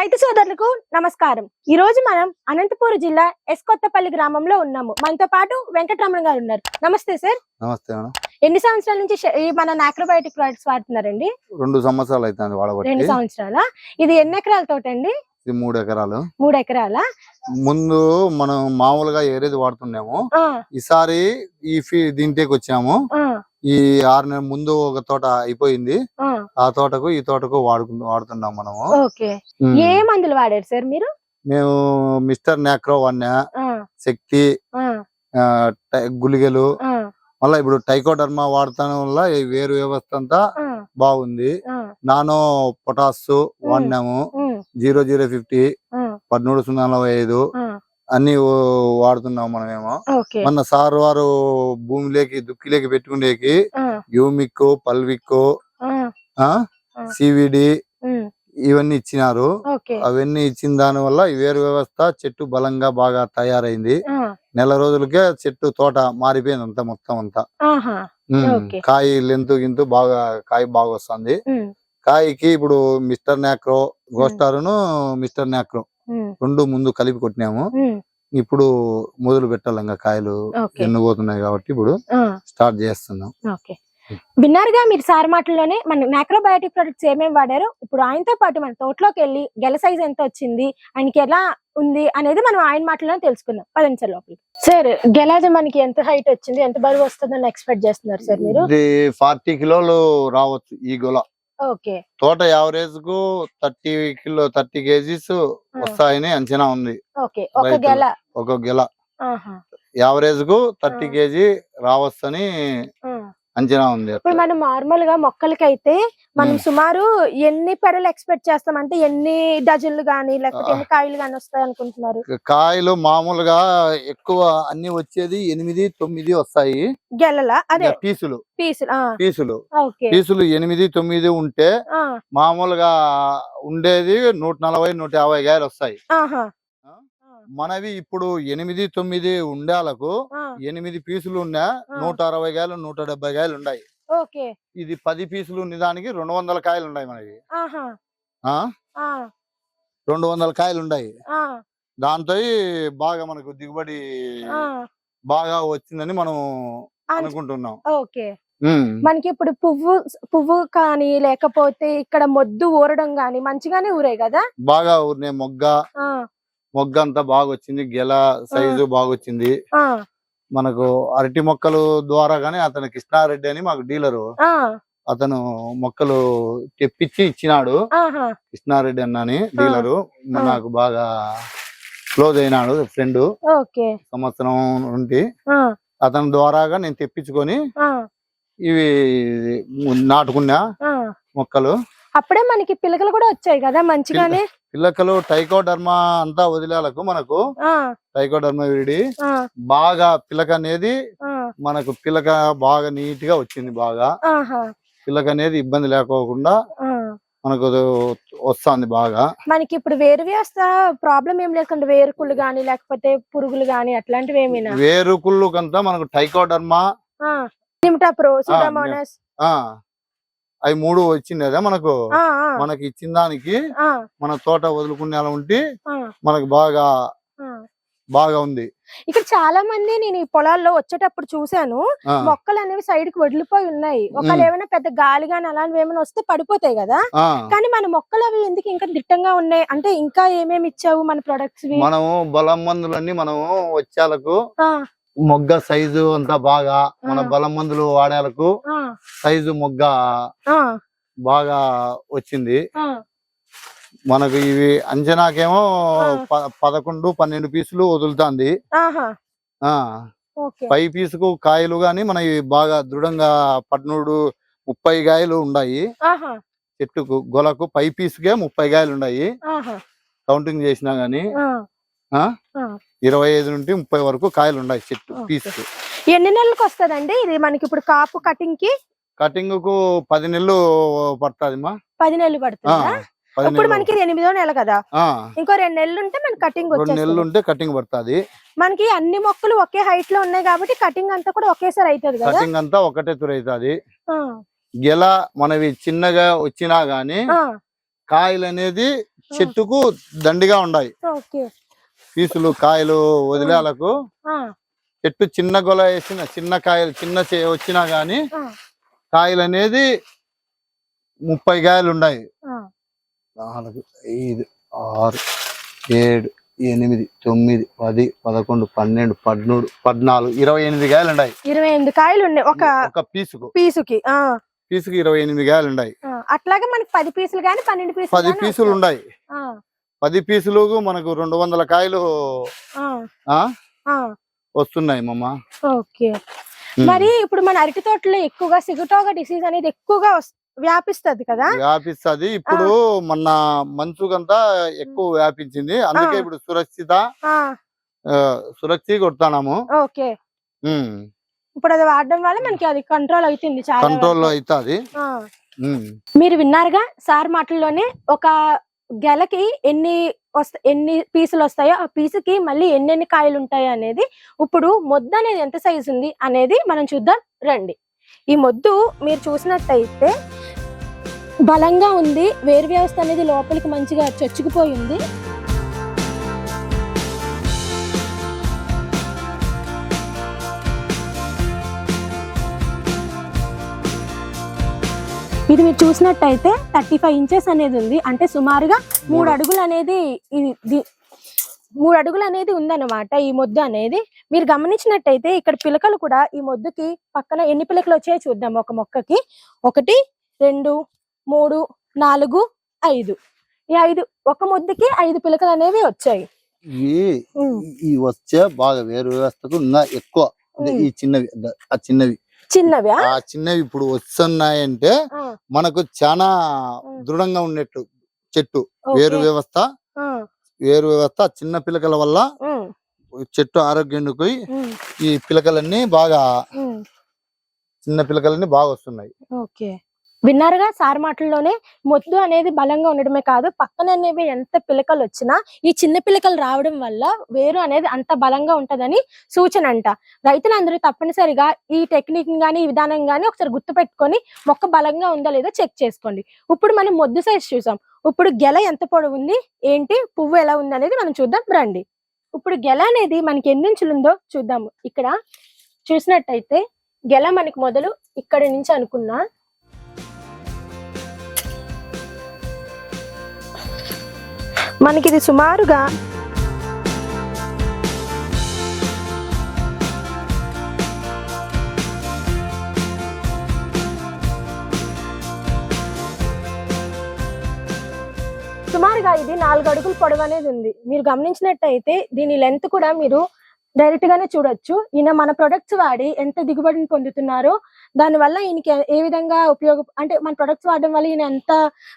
రైతు సోదరులకు నమస్కారం. ఈ రోజు మనం అనంతపురం జిల్లా ఎస్కొత్తపల్లి గ్రామంలో ఉన్నాము. మనతో పాటు వెంకటరమణ గారు ఉన్నారు. నమస్తే సార్. నమస్తే మేడం ఎన్ని సంవత్సరాల నుంచి ఈ మన నాక్రోబయోటిక్ ప్రొడక్ట్స్ వాడుతున్నారండి? రెండు సంవత్సరాలు రెండు వాడబట్టి. సంవత్సరాల? ఇది ఎన్ని ఎకరాల తోట అండి ఇది మూడు ఎకరాలు. మూడు ఎకరాల? ముందు మనం మామూలుగా ఏరేది వాడుతున్నాము ఆ, ఈసారి ఈ ఫీ దీంట్లోకి వచ్చాము. ఈ ఆరు నెలల ముందు ఒక తోట అయిపోయింది. ఆ, ఆ తోటకు ఈ తోటకు వాడుకు వాడుతున్నాం మనము. ఓకే. ఏ మందులు వాడారు సార్ మీరు? మేము మిస్టర్ నాక్రో వన్య శక్తి ఆ, మళ్ళీ ఇప్పుడు టైకోడర్మా వాడటం వల్ల ఈ వేరు వ్యవస్థ అంతా బాగుంది. నానో పొటాస్ వాడినాము. జీరో జీరో ఫిఫ్టీ పదమూడు సున్నా నలభై ఐదు అన్ని ఓ- వాడుతున్నాం మనమేమో. మొన్న సార్ వారు భూమిలోకి దుక్కిలోకి పెట్టుకునేకి యూమిక్ పల్విక్. సివిడి ఇవన్నీ ఇచ్చినారు. అవన్నీ ఇచ్చిన దాని వల్ల వేరు వ్యవస్థ చెట్టు బలంగా బాగా తయారైంది. నెల రోజులకే చెట్టు తోట మారిపోయింది అంతా మొత్తం అంతా. కాయ లెంతు గింతు బాగా కాయ బాగా వస్తుంది కాయకి ఇప్పుడు మిస్టర్ నాక్రో గోస్టారును మిస్టర్ నాక్రో రెండు ముందు కలిపి కొట్టినాము. ఇప్పుడు మొదలు పెట్టాలి ఇంకా కాయలు ఎన్నుపోతున్నాయి కాబట్టి ఇప్పుడు స్టార్ట్ చేస్తున్నాం. విన్నారుగా మీరు సార్ మాటల్లోనే మన నాక్రోబయోటిక్ ప్రొడక్ట్స్ ఏమేమి వాడారో? ఇప్పుడు ఆయనతో పాటు మన తోటలోకి వెళ్ళి గెల సైజ్ ఎంత వచ్చింది? ఆయనకి ఎలా ఉంది? అనేది మనం ఆయన మాటల్లోనే తెలుసుకుందాం. పదండి సార్ లోపలికి. సార్ గెలాది మనకి ఎంత హైట్ వచ్చింది? ఎంత బరువు వస్తుందని ఎక్స్పెక్ట్ చేస్తున్నారు సార్ మీరు? ఇది ఫార్టీ కిలోలు రావచ్చు ఈ గొల. ఓకే. తోట యావరేజ్కు థర్టీ కిలో థర్టీ కేజీస్ వస్తాయని అంచనా ఉంది. ఓకే. ఒక. గెల. ఒక గెల. యావరేజ్కు థర్టీ. కేజీ రావచ్చని. అంచనా ఉంది ఇప్పుడు మనం నార్మల్గా మొక్కలకి అయితే మనం. సుమారు ఎన్ని పెడలు ఎక్స్పెక్ట్ చేస్తాం అంటే ఎన్ని డజన్లు గానీ లేకపోతే. ఎన్ని కాయలు గానీ వస్తాయి అనుకుంటున్నారు? కాయలు మామూలుగా ఎక్కువ అన్ని వచ్చేది ఎనిమిది తొమ్మిది వస్తాయి. గెలల? అదే. పీసులు. పీసులు పీసులు. పీసులు ఎనిమిది తొమ్మిది ఉంటే మామూలుగా ఉండేది నూట నలభై నూట యాభై కాయలు వస్తాయి? మనవి ఇప్పుడు ఎనిమిది తొమ్మిది ఉండాలకు ఎనిమిది పీసులు ఉన్నా. నూట అరవై కాయలు నూట డెబ్బై కాయలు ఉన్నాయి ఇది పది పీసులు ఉన్నదానికి రెండు వందల కాయలు ఉన్నాయి మనకి రెండు వందల కాయలు ఉన్నాయి దాంతో బాగా మనకు దిగుబడి బాగా వచ్చిందని మనం అన్- అనుకుంటున్నాం. మనకి ఇప్పుడు పువ్వు పువ్వు కానీ లేకపోతే ఇక్కడ మొద్దు ఊరడం గానీ మంచిగానే ఊరే కదా? బాగా ఊరినే మొగ్గ. మొగ్గ అంతా బాగా వచ్చింది గెల సైజు బాగా వచ్చింది మనకు అరటి మొక్కలు ద్వారా గానీ అతను కృష్ణారెడ్డి అని మాకు డీలరు. అతను మొక్కలు తెప్పించి ఇచ్చినాడు. కృష్ణారెడ్డి అన్నని డీలరు. నాకు బాగా క్లోజ్ అయినాడు ఫ్రెండ్. సంవత్సరం నుండి. అతని ద్వారాగా నేను తెప్పించుకొని ఇవి నాటుకున్నా. మొక్కలు. అప్పుడే మనకి పిల్లకలు కూడా వచ్చాయి కదా మంచిగానే. పిల్లకలు టైకోడర్మా అంతా వదిలేలకు మనకు టైకోడర్మా విడి బాగా పిల్లక అనేది మనకు పిల్లక బాగా నీట్గా వచ్చింది బాగా. పిల్లక అనేది ఇబ్బంది లేకోకుండా. మనకు వస్తుంది బాగా. మనకి ఇప్పుడు వేరు వ్యవస్థ ప్రాబ్లం ఏం లేకుండా వేరుకుళ్ళు గానీ లేకపోతే పురుగులు గానీ అట్లాంటివి ఏమైనా? వేరుకుళ్ళకంతా మనకు టైకోడర్మా నిమిటా ప్రో సూడోమోనస్ ఆ. అవి మూడు వచ్చింది కదా మనకు మనకి ఇచ్చిన దానికి మన తోట వదులుకునే అలా ఉంటే మనకు బాగా. బాగా ఉంది. ఇక్కడ చాలా మంది నేను ఈ పొలాల్లో వచ్చేటప్పుడు చూశాను. ఆ, మొక్కలు అనేవి సైడ్కి వదిలిపోయి ఉన్నాయి. ఒకవేళ. ఏమైనా పెద్ద గాలి గాని అలాంటివి ఏమైనా వస్తే పడిపోతాయి కదా. కానీ మన మొక్కలు అవి ఎందుకు ఇంకా దిట్టంగా ఉన్నాయి? అంటే ఇంకా ఏమేమి ఇచ్చావు మన ప్రొడక్ట్స్ మనము బలం మందులన్నీ మనము వచ్చేలకు మొగ్గ సైజు అంతా బాగా మన. బలం మందులు వాడేలకు సైజు మొగ్గ బాగా వచ్చింది. మనకు ఇవి అంచనాకేమో పదకొండు పన్నెండు పీసులు వదులుతుంది. పై పీసుకు కాయలు గాని మనవి బాగా దృఢంగా పద్మూడు ముప్పై కాయలు ఉన్నాయి చెట్టుకు గొలకు పై పీసుకే ముప్పై కాయలు ఉన్నాయి కౌంటింగ్ చేసినా గానీ. ఇరవై ఐదు నుండి ముప్పై వరకు కాయలు ఉన్నాయి చెట్టు. పీసుకు ఎన్ని నెలలకు వస్తదండి? ఇది మనకి ఇప్పుడు కాపు కటింగ్కి కటింగ్కు పది నెలలు పడుతుంది? మా పది నెలలు పడుతుందా ఇప్పుడు మనకి ఎనిమిదో నెల కదా? ఇంకో రెండు నెలలు ఉంటే మనకి కటింగ్ రెండు నెలలు ఉంటే కటింగ్ పడుతుంది. మనకి అన్ని మొక్కలు ఒకే హైట్లో ఉన్నాయి కాబట్టి కటింగ్ అంతా కూడా ఒకేసారి అవుతుంది కటింగ్ అంతా ఒకటే తుర అవుతుంది గెల మనవి చిన్నగా వచ్చినా గానీ కాయలు అనేది చెట్టుకు దండిగా ఉన్నాయి ఓకే. పీసులు కాయలు వదిలేలకు చెట్టు చిన్న గొల వేసిన చిన్న కాయలు చిన్న వచ్చినా గాని కాయలు అనేది ముప్పై కాయలు ఉన్నాయి. నాలుగు ఐదు ఆరు ఏడు ఎనిమిది తొమ్మిది పది పదకొండు పన్నెండు పదమూడు పద్నాలుగు ఇరవై ఎనిమిది కాయలు ఉన్నాయి ఇరవై ఎనిమిది కాయలు ఉన్నాయి ఒక ఒక పీసుకు. పీసుకి పీసుకు ఇరవై ఎనిమిది కాయలు ఉన్నాయి అట్లాగే మనకి పది పీసులు కానీ పన్నెండు పీసులు పది పీసులు. ఉన్నాయి పది పీసులు మనకు రెండు వందల కాయలు వస్తున్నాయి మమ్మ ఓకే. మరి ఇప్పుడు మన అరటి తోటలో ఎక్కువగా సిగుటోగా డిసీజ్ అనేది ఎక్కువగా వ్యాపిస్తది కదా? వ్యాపిస్తుంది. ఇప్పుడు మొన్న మంచుకంతా ఎక్కువ వ్యాపించింది. అందుకే. ఇప్పుడు సురక్షిత సురక్షి కొడతాము ఓకే. ఇప్పుడు అది వాడడం వల్ల మనకి అది కంట్రోల్ అవుతుంది చాలా కంట్రోల్. అవుతుంది. మీరు విన్నారుగా సార్ మాటల్లోనే ఒక గెలకి ఎన్ని వస్తా ఎన్ని పీసులు వస్తాయో ఆ పీసుకి మళ్ళీ ఎన్నెన్ని కాయలు ఉంటాయో అనేది ఇప్పుడు మొద్దు అనేది ఎంత సైజు ఉంది అనేది మనం చూద్దాం రండి. ఈ మొద్దు మీరు చూసినట్టయితే బలంగా ఉంది వేరు వ్యవస్థ అనేది లోపలికి మంచిగా చొచ్చుకుపోయింది ఇది మీరు చూసినట్టయితే థర్టీ ఫైవ్ ఇంచెస్ అనేది ఉంది. అంటే సుమారుగా మూడు అడుగులు అనేది ఇది మూడు అడుగులు అనేది ఉందన్నమాట ఈ మొద్దు అనేది. మీరు గమనించినట్టయితే ఇక్కడ పిలకలు కూడా ఈ మొద్దుకి పక్కన ఎన్ని పిలకలు వచ్చాయో చూద్దాం ఒక మొక్కకి. ఒకటి రెండు మూడు నాలుగు ఐదు. ఈ ఐదు ఒక మొద్దుకి ఐదు పిలకలు అనేవి వచ్చాయి. ఈ వచ్చే బాగా వేరు వ్యవస్థకు ఇంకా ఎక్కువ. ఈ చిన్నవి ఆ చిన్నవి. చిన్నవా? ఆ చిన్నవి ఇప్పుడు వస్తున్నాయంటే మనకు చాలా. దృఢంగా ఉన్నట్టు చెట్టు. వేరు వ్యవస్థ వేరు వ్యవస్థ చిన్న పిలకల వల్ల చెట్టు ఆరోగ్యానికి ఈ పిలకలన్నీ బాగా. చిన్న పిలకలన్నీ బాగా వస్తున్నాయి. ఓకే. విన్నారుగా? సార్ మాటల్లోనే మొద్దు అనేది బలంగా ఉండడమే కాదు పక్కన అనేవి ఎంత పిలకలు వచ్చినా ఈ చిన్న పిలకలు రావడం వల్ల వేరు అనేది అంత బలంగా ఉంటదని సూచన అంట రైతులందరూ తప్పనిసరిగా ఈ టెక్నిక్ గానీ ఈ విధానం గానీ ఒకసారి గుర్తు పెట్టుకొని మొక్క బలంగా ఉందా లేదో చెక్ చేసుకోండి. ఇప్పుడు మనం మొద్దు సైజ్ చూసాం. ఇప్పుడు గెల ఎంత పొడవు ఉంది ఏంటి? పువ్వు ఎలా ఉంది అనేది మనం చూద్దాం. రండి. ఇప్పుడు గెల అనేది మనకి ఎన్ని ఇంచులు ఉందో చూద్దాము. ఇక్కడ చూసినట్టయితే గెల మనకి మొదలు ఇక్కడి నుంచి అనుకున్నా మనకి ఇది సుమారుగా సుమారుగా ఇది నాలుగు అడుగులు పొడవు అనేది ఉంది. మీరు గమనించినట్టయితే దీని లెంత్ కూడా మీరు డైరెక్ట్ గానే చూడొచ్చు. ఈయన మన ప్రొడక్ట్స్ వాడి ఎంత దిగుబడిని పొందుతున్నారో దాని వల్ల ఈయనకి ఏ విధంగా ఉపయోగ అంటే మన ప్రొడక్ట్స్ వాడడం వల్ల ఈయన ఎంత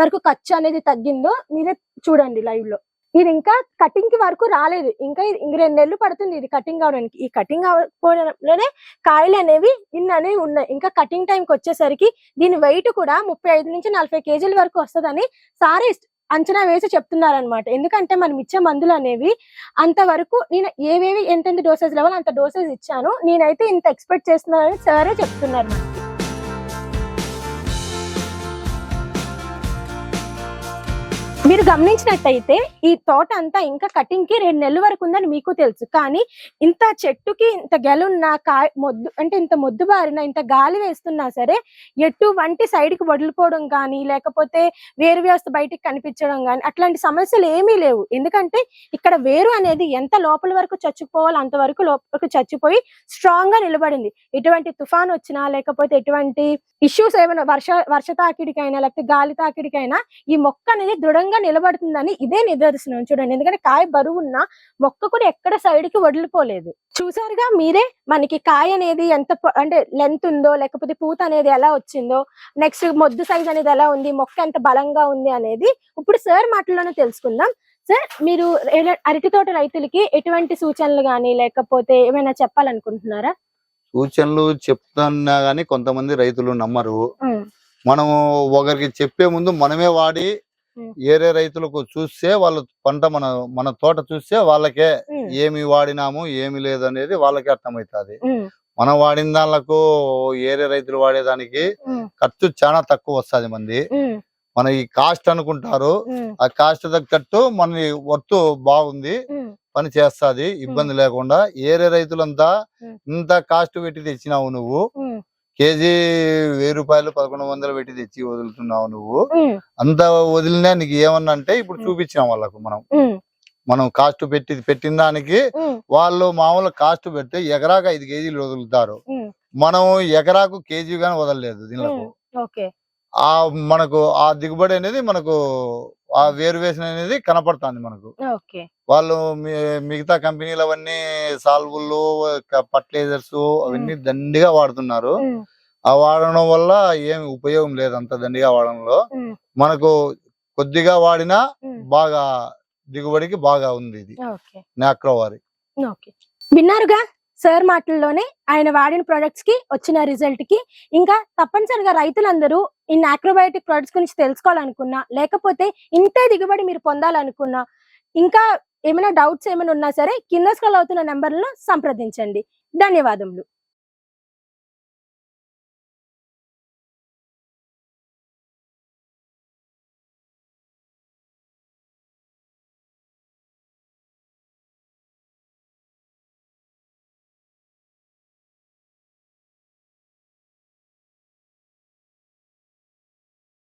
వరకు ఖర్చు అనేది తగ్గిందో మీరే చూడండి లైవ్లో ఇది ఇంకా కటింగ్కి వరకు రాలేదు. ఇంకా ఇది ఇంక రెండు నెలలు పడుతుంది ఇది కటింగ్ అవడానికి. ఈ కటింగ్ అవ్వడంలోనే కాయలు అనేవి ఇన్ని అనేవి ఉన్నాయి. ఇంకా కటింగ్ టైంకి వచ్చేసరికి దీని వెయిట్ కూడా ముప్పై ఐదు నుంచి నలభై కేజీల వరకు వస్తుందని సారే అంచనా వేసి చెప్తున్నారనమాట ఎందుకంటే మనం ఇచ్చే మందులు అనేవి అంతవరకు నేను ఏవేవి ఎంతెంత డోసేజ్ లెవెల్ అంత డోసేజ్ ఇచ్చాను. నేనైతే ఇంత ఎక్స్పెక్ట్ చేస్తున్నానని సరే చెప్తున్నారు మీరు గమనించినట్టయితే ఈ తోట అంతా ఇంకా కటింగ్కి రెండు నెలల వరకు ఉందని మీకు తెలుసు. కానీ ఇంత చెట్టుకి ఇంత గెలున్న కాయ మొద్దు అంటే ఇంత మొద్దు బారిన ఇంత గాలి వేస్తున్నా సరే ఎటువంటి సైడ్కి వదిలిపోవడం కానీ లేకపోతే వేరు వ్యవస్థ బయటికి కనిపించడం కానీ అట్లాంటి సమస్యలు ఏమీ లేవు. ఎందుకంటే ఇక్కడ వేరు అనేది ఎంత లోపల వరకు చచ్చిపోవాలో అంతవరకు లోపలికి చచ్చిపోయి స్ట్రాంగ్గా నిలబడింది. ఎటువంటి తుఫాన్ వచ్చినా లేకపోతే ఎటువంటి ఇష్యూస్ ఏమైనా వర్ష వర్ష తాకిడికైనా లేకపోతే గాలి తాకిడికైనా ఈ మొక్క అనేది దృఢంగా నిలబడుతుందని ఇదే నిదర్శనం చూడండి. ఎందుకంటే కాయ బరువున్న మొక్క కూడా ఎక్కడ సైడ్కి వదిలిపోలేదు చూసారుగా మీరే? మనకి కాయ అనేది ఎంత అంటే లెంత్ ఉందో లేకపోతే పూత అనేది ఎలా వచ్చిందో నెక్స్ట్ మొద్దు సైజ్ అనేది ఎలా ఉంది మొక్క ఎంత బలంగా ఉంది అనేది ఇప్పుడు సార్ మాటల్లోనే తెలుసుకుందాం. సార్ మీరు అరటి తోట రైతులకి ఎటువంటి సూచనలు గానీ లేకపోతే ఏమైనా చెప్పాలనుకుంటున్నారా? సూచనలు చెప్తున్నా గానీ కొంతమంది రైతులు నమ్మరు. మనము ఒకరికి చెప్పే ముందు మనమే వాడి. ఏరే రైతులకు చూస్తే వాళ్ళ పంట మన మన తోట చూస్తే వాళ్ళకే ఏమి వాడినాము ఏమి లేదు అనేది వాళ్ళకే అర్థమవుతుంది. మనం వాడిన దానికి ఏరే రైతులు వాడేదానికి ఖర్చు చాలా తక్కువ వస్తుంది మంది. మన ఈ కాస్ట్ అనుకుంటారు ఆ కాస్ట్ తగ్గట్టు మన వర్త్ బాగుంది పని చేస్తాది ఇబ్బంది లేకుండా ఏరే రైతులంతా. ఇంత కాస్ట్ పెట్టి తెచ్చినావు నువ్వు. కేజీ వెయ్యి రూపాయలు పదకొండు వందలు పెట్టి తెచ్చి వదులుతున్నావు నువ్వు. అంత వదిలినా నీకు ఏమన్నా అంటే ఇప్పుడు. చూపించాం వాళ్ళకు మనం. మనం కాస్ట్ పెట్టి పెట్టిన దానికి వాళ్ళు మామూలు కాస్ట్ పెడితే ఎకరాకు ఐదు కేజీలు వదులుతారు. మనం ఎకరాకు కేజీ గాని వదలలేదు ఆ మనకు ఆ దిగుబడి అనేది మనకు ఆ వేరు వేసిన అనేది కనపడుతుంది మనకు. వాళ్ళు మిగతా కంపెనీలు అవన్నీ సాల్వులు ఫర్టిలైజర్స్ అవన్నీ దండిగా వాడుతున్నారు. ఆ వాడడం వల్ల ఏమి ఉపయోగం లేదు అంత దండిగా వాడడంలో. మనకు కొద్దిగా వాడినా బాగా దిగుబడికి బాగా ఉంది ఇది. ఓకే. నాక్రో వారి. ఓకే. విన్నారుగా? సార్ మాటల్లోనే ఆయన వాడిన ప్రొడక్ట్స్కి వచ్చిన రిజల్ట్కి. ఇంకా తప్పనిసరిగా రైతులందరూ ఇన్ నాక్రోబయోటిక్ ప్రొడక్ట్స్ గురించి తెలుసుకోవాలనుకున్నా లేకపోతే ఇంతే దిగుబడి మీరు పొందాలనుకున్నా ఇంకా ఏమైనా డౌట్స్ ఏమైనా ఉన్నా సరే కింద స్కాల్ అవుతున్న నెంబర్లను సంప్రదించండి. ధన్యవాదములు.